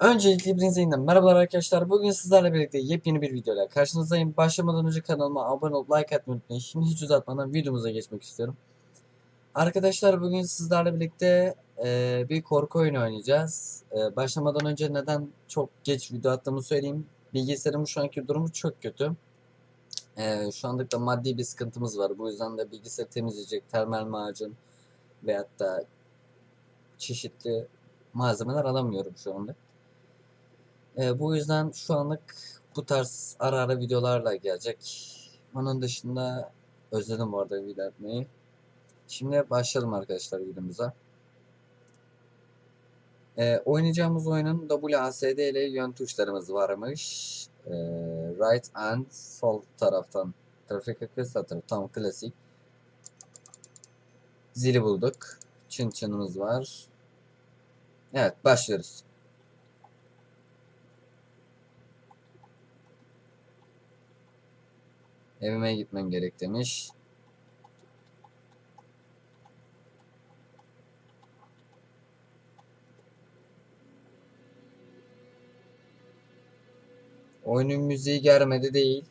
Öncelikle hepinize yeniden merhabalar arkadaşlar. Bugün sizlerle birlikte yepyeni bir videoyla karşınızdayım. Başlamadan önce kanalıma abone olup like atmayı unutmayın. Şimdi hiç uzatmadan videomuza geçmek istiyorum. Arkadaşlar bugün sizlerle birlikte e, bir korku oyunu oynayacağız. E, başlamadan önce neden çok geç video attığımı söyleyeyim. Bilgisayarımın şu anki durumu çok kötü. E, şu anlık da maddi bir sıkıntımız var. Bu yüzden de bilgisayarı temizleyecek termal macun veyahut da çeşitli malzemeler alamıyorum şu anda. Ee, bu yüzden şu anlık bu tarz ara ara videolarla gelecek. Onun dışında özledim bu arada video atmayı. Şimdi başlayalım arkadaşlar videomuza. Ee, oynayacağımız oyunun WASD ile yön tuşlarımız varmış. Ee, right and sol taraftan trafik tarafı tam klasik. Zili bulduk. Çın çınımız var. Evet başlıyoruz. Evime gitmem gerek demiş. Oyunun müziği gelmedi değil.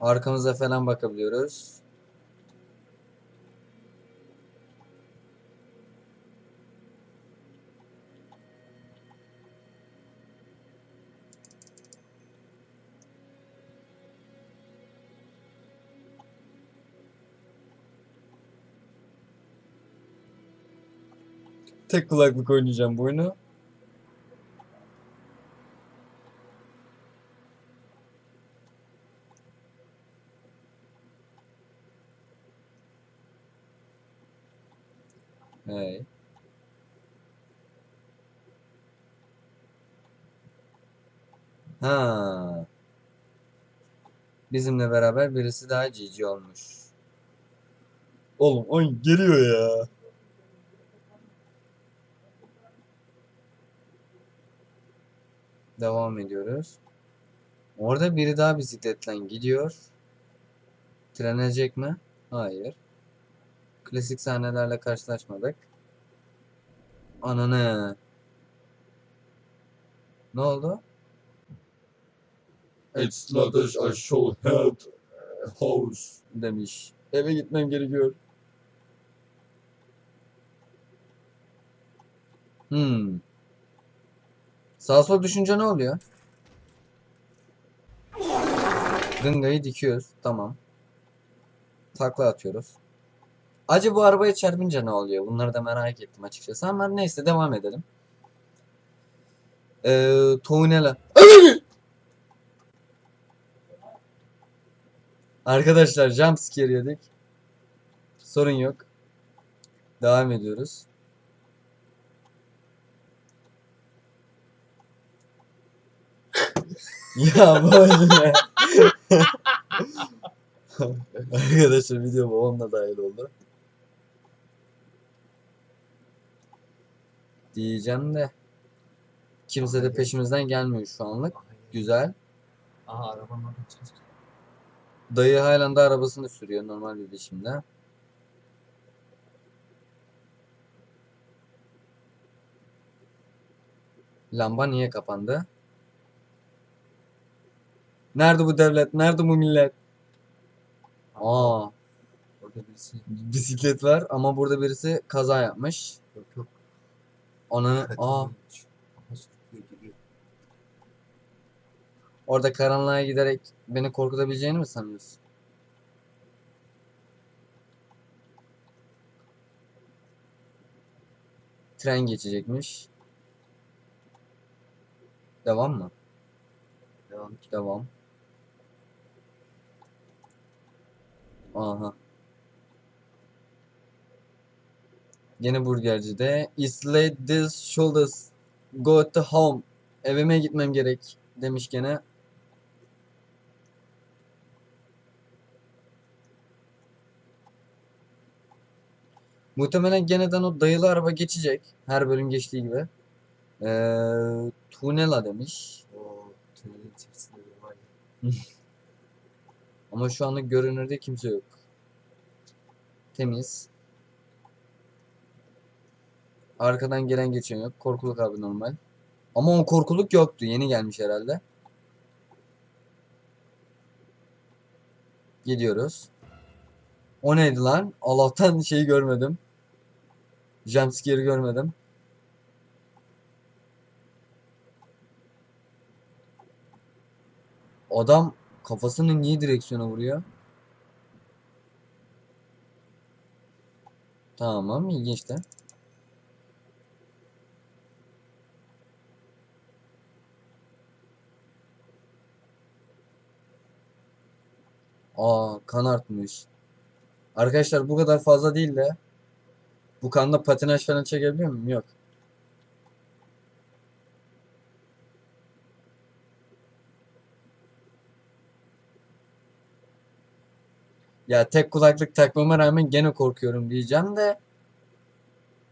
Arkamıza falan bakabiliyoruz. Tek kulaklık oynayacağım bu oyunu. Hey. Ha. Bizimle beraber birisi daha cici olmuş. Oğlum oyun geliyor ya. Devam ediyoruz. Orada biri daha bisikletle gidiyor. Trenecek mi? Hayır. Klasik sahnelerle karşılaşmadık. Ananı. Ne oldu? It's not as I shall help house. Demiş. Eve gitmem gerekiyor. Hmm. Sağ sol düşünce ne oluyor? Gıngayı dikiyoruz. Tamam. Takla atıyoruz. Acaba bu arabaya çarpınca ne oluyor? Bunları da merak ettim açıkçası ama neyse devam edelim. Ee, Townela. Arkadaşlar jump scare yedik. Sorun yok. Devam ediyoruz. Ya oyun ya. Arkadaşlar video babamla dahil oldu. Diyeceğim de kimse de peşimizden gelmiyor şu anlık. Güzel. Aha arabanın orada. Dayı halen de arabasını sürüyor normal bir biçimde. Lamba niye kapandı? Nerede bu devlet? Nerede bu millet? Aa, Orada birisi bisiklet var ama burada birisi kaza yapmış. yok yok. Onu Kaçın aa olmuş. Aha sürüklüyor gidiyor. orada karanlığa giderek beni korkutabileceğini mi sanıyorsun? Tren geçecekmiş. Devam mı? Devam. Devam. Aha. Yine burgercide. Isolate these shoulders. Go to home. Evime gitmem gerek. Demiş gene. Muhtemelen geneden o dayılı araba geçecek. Her bölüm geçtiği gibi. Ee, Tunela demiş. O tünelin içerisinde var ya. Ama şu anlık görünürde kimse yok. Temiz. Arkadan gelen geçen yok. Korkuluk abi normal. Ama o korkuluk yoktu. Yeni gelmiş herhalde. Gidiyoruz. O neydi lan? Allah'tan şeyi görmedim. Jumpscare'ı görmedim. Adam kafasını niye direksiyona vuruyor? Tamam, ilginç de. Aa, kan artmış. Arkadaşlar bu kadar fazla değil de bu kanda patinaj falan çekebiliyor muyum? Yok. Ya tek kulaklık takmama rağmen gene korkuyorum diyeceğim de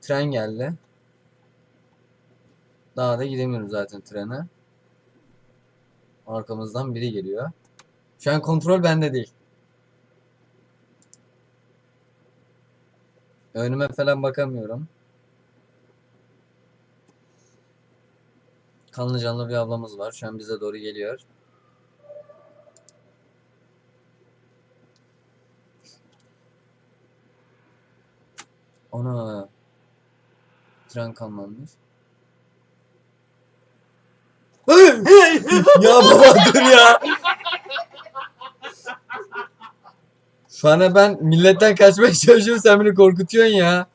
tren geldi. Daha da gidemiyoruz zaten trene. Arkamızdan biri geliyor. Şu an kontrol bende değil. Önüme falan bakamıyorum. Kanlı canlı bir ablamız var. Şu an bize doğru geliyor. Ona tren kanlanmış. ya baba dur ya. Şu an ben milletten kaçmaya çalışıyorum sen beni korkutuyorsun ya.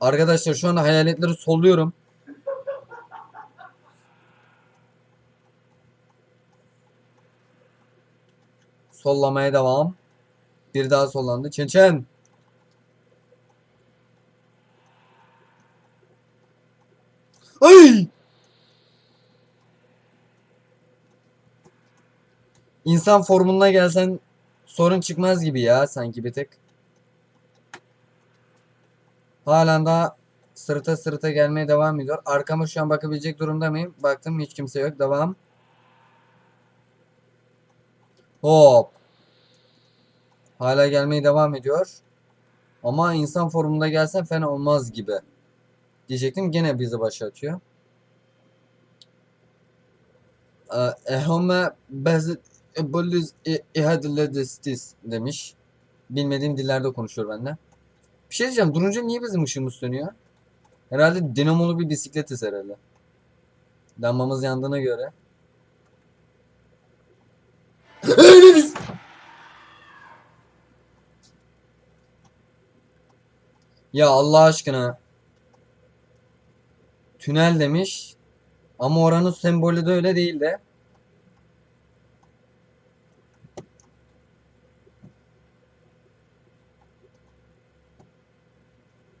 Arkadaşlar şu anda hayaletleri solluyorum. Sollamaya devam. Bir daha sollandı. Çen çen. Ay! İnsan formuna gelsen sorun çıkmaz gibi ya sanki bir tek. Halen daha sırıta sırıta gelmeye devam ediyor. Arkama şu an bakabilecek durumda mıyım? Baktım hiç kimse yok. Devam. Hop. Hala gelmeye devam ediyor. Ama insan formunda gelsen fena olmaz gibi. Diyecektim gene bizi başlatıyor. Ehome bazı ebolüz ihadilledestis demiş. Bilmediğim dillerde konuşuyor bende. Bir şey diyeceğim. Durunca niye bizim ışığımız sönüyor? Herhalde dinamolu bir bisikletiz herhalde. Lambamız yandığına göre. Ya Allah aşkına. Tünel demiş. Ama oranın sembolü de öyle değil de.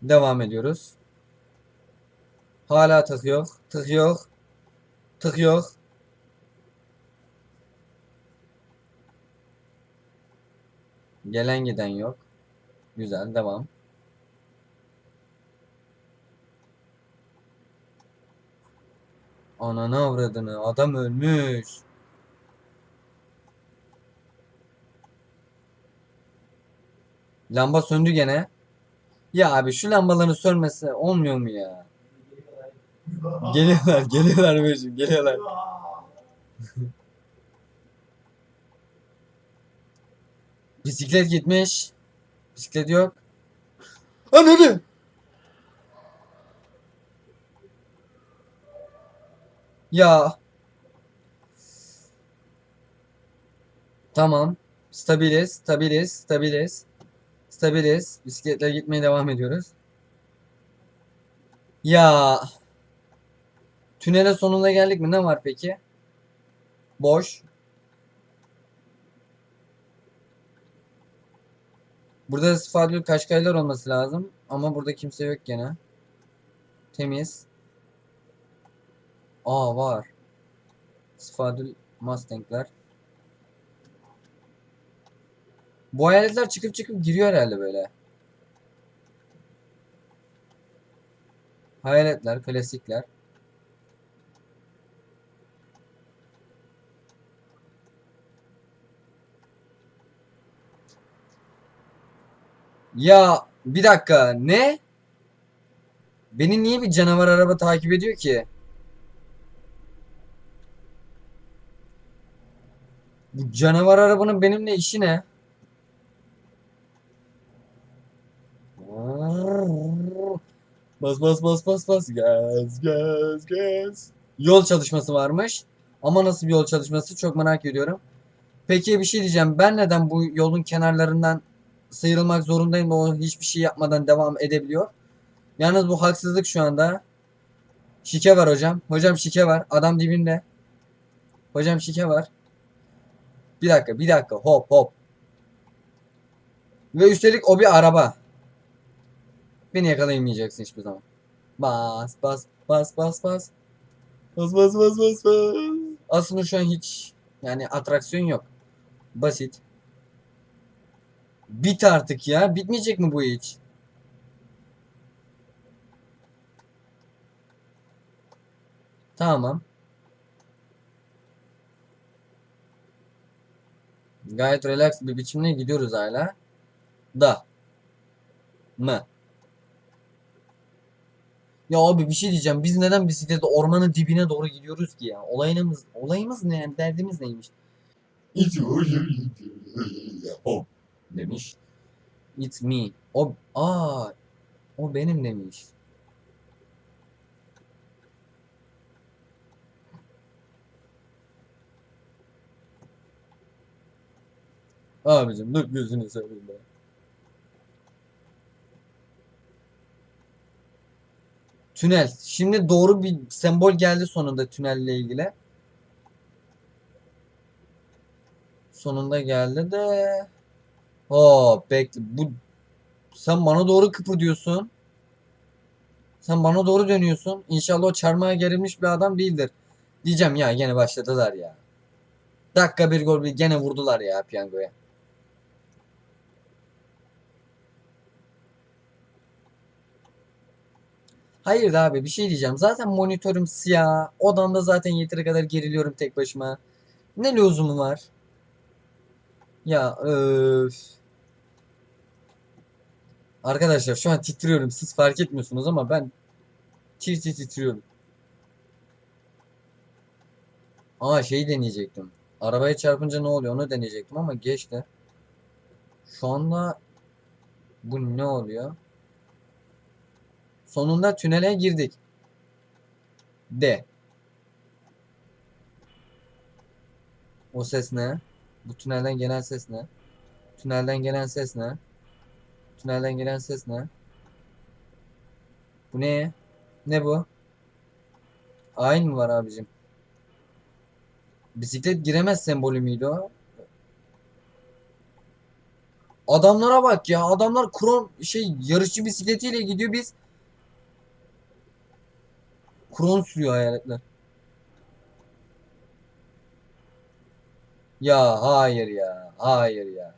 Devam ediyoruz. Hala tık yok. Tık yok. Tık yok. Gelen giden yok. Güzel devam. Ananı avradını adam ölmüş. Lamba söndü gene. Ya abi şu lambaların sönmesi olmuyor mu ya? Geliyorlar, geliyorlar Beyciğim, geliyorlar. Bisiklet gitmiş. Bisiklet yok. Ananı! Ya. Tamam. Stabiliz, stabiliz, stabiliz. Stabiliz. Bisikletle gitmeye devam ediyoruz. Ya. Tünele sonunda geldik mi? Ne var peki? Boş. Burada Sfadül Kaşkaylar olması lazım. Ama burada kimse yok gene. Temiz. Aa var. Sfadül Mustang'ler. Bu hayaletler çıkıp çıkıp giriyor herhalde böyle. Hayaletler, klasikler. Ya Bir dakika ne? Beni niye bir canavar araba takip ediyor ki? Bu canavar arabanın benimle işi ne? Bas bas bas bas bas gaz gaz gaz. Yol çalışması varmış. Ama nasıl bir yol çalışması çok merak ediyorum. Peki bir şey diyeceğim. Ben neden bu yolun kenarlarından sıyrılmak zorundayım da o hiçbir şey yapmadan devam edebiliyor? Yalnız bu haksızlık şu anda. Şike var hocam. Hocam şike var. Adam dibinde. Hocam şike var. Bir dakika, bir dakika. Hop hop. Ve üstelik o bir araba. Beni yakalayamayacaksın hiçbir zaman. Bas bas bas bas bas. Bas bas bas bas bas. Aslında şu an hiç yani atraksiyon yok. Basit. Bit artık ya. Bitmeyecek mi bu hiç? Tamam. Gayet relax bir biçimde gidiyoruz hala. Da. Mı? Ya abi bir şey diyeceğim. Biz neden bisiklete ormanın dibine doğru gidiyoruz ki ya? Olayımız, olayımız ne? yani? Derdimiz neymiş? It's Hop demiş. It's me. O, aa, o benim demiş. Abicim dur gözünü seveyim be. Tünel. Şimdi doğru bir sembol geldi sonunda tünelle ilgili. Sonunda geldi de. Oo bekle. Bu sen bana doğru kıpırdıyorsun. Sen bana doğru dönüyorsun. İnşallah o çarmıha gerilmiş bir adam değildir. Diyeceğim ya gene başladılar ya. Dakika bir gol bir gene vurdular ya piyangoya. Hayır da abi bir şey diyeceğim. Zaten monitörüm siyah. Odamda zaten yeteri kadar geriliyorum tek başıma. Ne lüzumu var? Ya öf. Arkadaşlar şu an titriyorum. Siz fark etmiyorsunuz ama ben tir tir titriyorum. Aa şeyi deneyecektim. Arabaya çarpınca ne oluyor onu deneyecektim ama geçti. Şu anda bu ne oluyor? Sonunda tünele girdik. De. O ses ne? Bu tünelden gelen ses ne? Tünelden gelen ses ne? Tünelden gelen ses ne? Bu ne? Ne bu? Ayin mi var abicim? Bisiklet giremez sembolü müydü o? Adamlara bak ya. Adamlar krom şey yarışçı bisikletiyle gidiyor biz. Kron sürüyor hayaletler. Ya hayır ya. Hayır ya.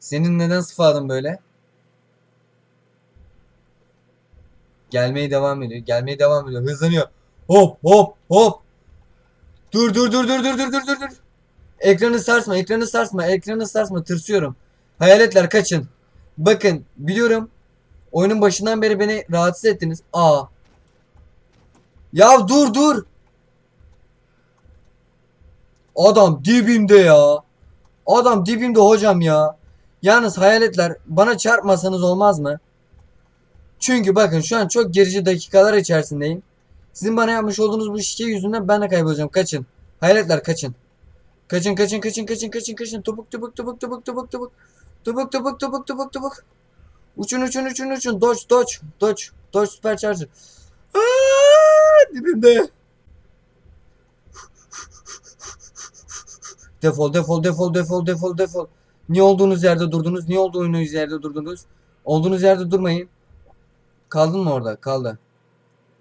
Senin neden sıfadın böyle? Gelmeye devam ediyor. Gelmeye devam ediyor. Hızlanıyor. Hop hop hop. Dur dur dur dur dur dur dur dur dur. Ekranı sarsma, ekranı sarsma, ekranı sarsma. Tırsıyorum. Hayaletler kaçın. Bakın biliyorum. Oyunun başından beri beni rahatsız ettiniz. Aa. Ya dur dur. Adam dibimde ya. Adam dibimde hocam ya. Yalnız hayaletler bana çarpmasanız olmaz mı? Çünkü bakın şu an çok gerici dakikalar içerisindeyim. Sizin bana yapmış olduğunuz bu şike yüzünden ben de kaybolacağım. Kaçın. Hayaletler kaçın. Kaçın kaçın kaçın kaçın kaçın kaçın. Topuk topuk topuk topuk topuk topuk. Topuk topuk topuk topuk topuk. Uçun uçun uçun uçun. Dodge dodge dodge. Dodge supercharger. Aa, dibimde. Defol defol defol defol defol defol. Niye olduğunuz yerde durdunuz? Niye olduğunuz yerde durdunuz? Olduğunuz yerde durmayın. Kaldın mı orada? Kaldı.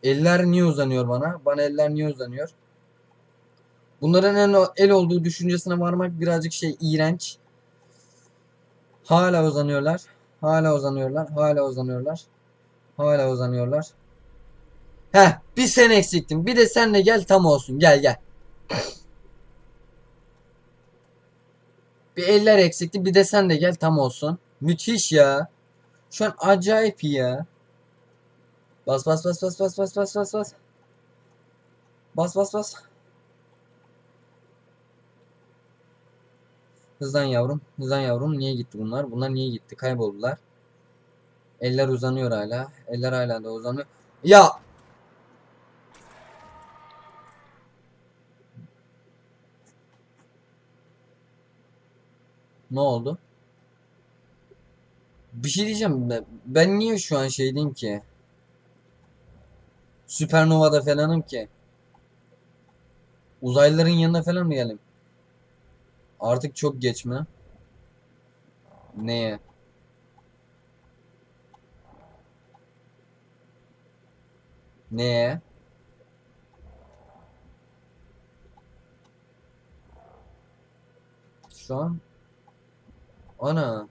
Eller niye uzanıyor bana? Bana eller niye uzanıyor? Bunların en el olduğu düşüncesine varmak birazcık şey iğrenç. Hala uzanıyorlar. Hala uzanıyorlar. Hala uzanıyorlar. Hala uzanıyorlar. Heh bir sen eksiktin. Bir de senle gel tam olsun. Gel gel. Bir eller eksikti. Bir de sen de gel tam olsun. Müthiş ya. Şu an acayip ya. Bas bas bas bas bas bas bas bas bas. Bas bas bas. Hızlan yavrum. Hızlan yavrum. Niye gitti bunlar? Bunlar niye gitti? Kayboldular. Eller uzanıyor hala. Eller hala da uzanıyor. Ya Ne oldu? Bir şey diyeceğim. Ben, niye şu an şeydeyim ki? Süpernova'da falanım ki. Uzaylıların yanına falan mı geleyim? Artık çok geç mi? Neye? Neye? Şu an Ana.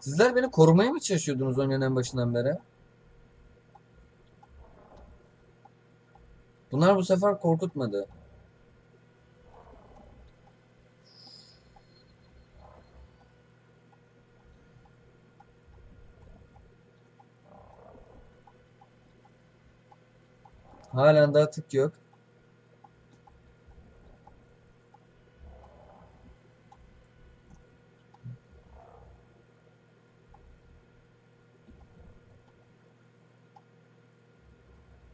Sizler beni korumaya mı çalışıyordunuz oyunun en başından beri? Bunlar bu sefer korkutmadı. Halen daha tık yok.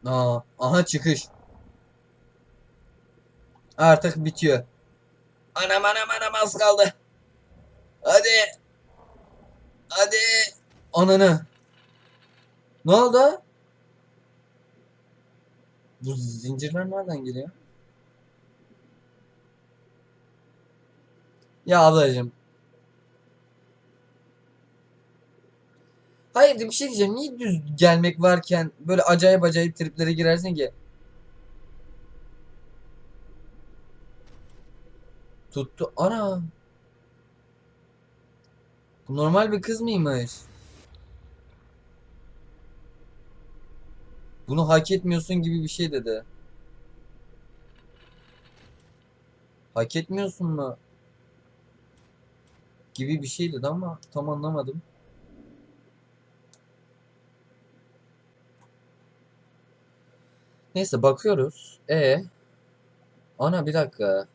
Aa, aha çıkış. Artık bitiyor. Anam anam anam az kaldı. Hadi. Hadi. Ananı. Ne oldu? Bu zincirler nereden geliyor? Ya ablacığım. Hayır bir şey diyeceğim. Niye düz gelmek varken böyle acayip acayip triplere girersin ki? Tuttu. Ana. Bu normal bir kız mıymış? Bunu hak etmiyorsun gibi bir şey dedi. Hak etmiyorsun mu? Gibi bir şey dedi ama tam anlamadım. Neyse bakıyoruz. E Ana bir dakika.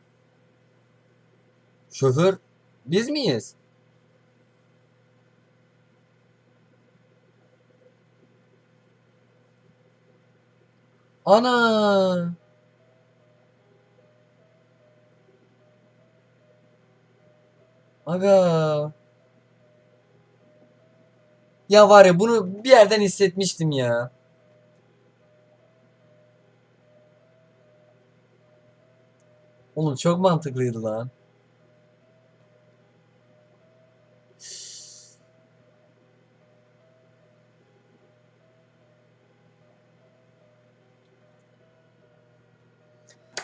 Şoför biz miyiz? Ana! Aga. Ya var ya bunu bir yerden hissetmiştim ya. Oğlum çok mantıklıydı lan.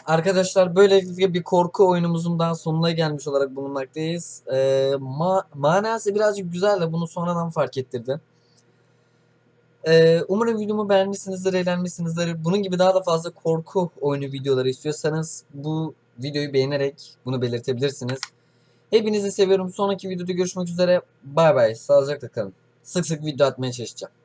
Arkadaşlar böylelikle bir korku oyunumuzun daha sonuna gelmiş olarak bulunmaktayız. Ee, ma manası birazcık güzel de bunu sonradan fark ettirdim. Ee, umarım videomu beğenmişsinizdir, eğlenmişsinizdir. Bunun gibi daha da fazla korku oyunu videoları istiyorsanız bu videoyu beğenerek bunu belirtebilirsiniz. Hepinizi seviyorum. Sonraki videoda görüşmek üzere. Bay bay. Sağlıcakla kalın. Sık sık video atmaya çalışacağım.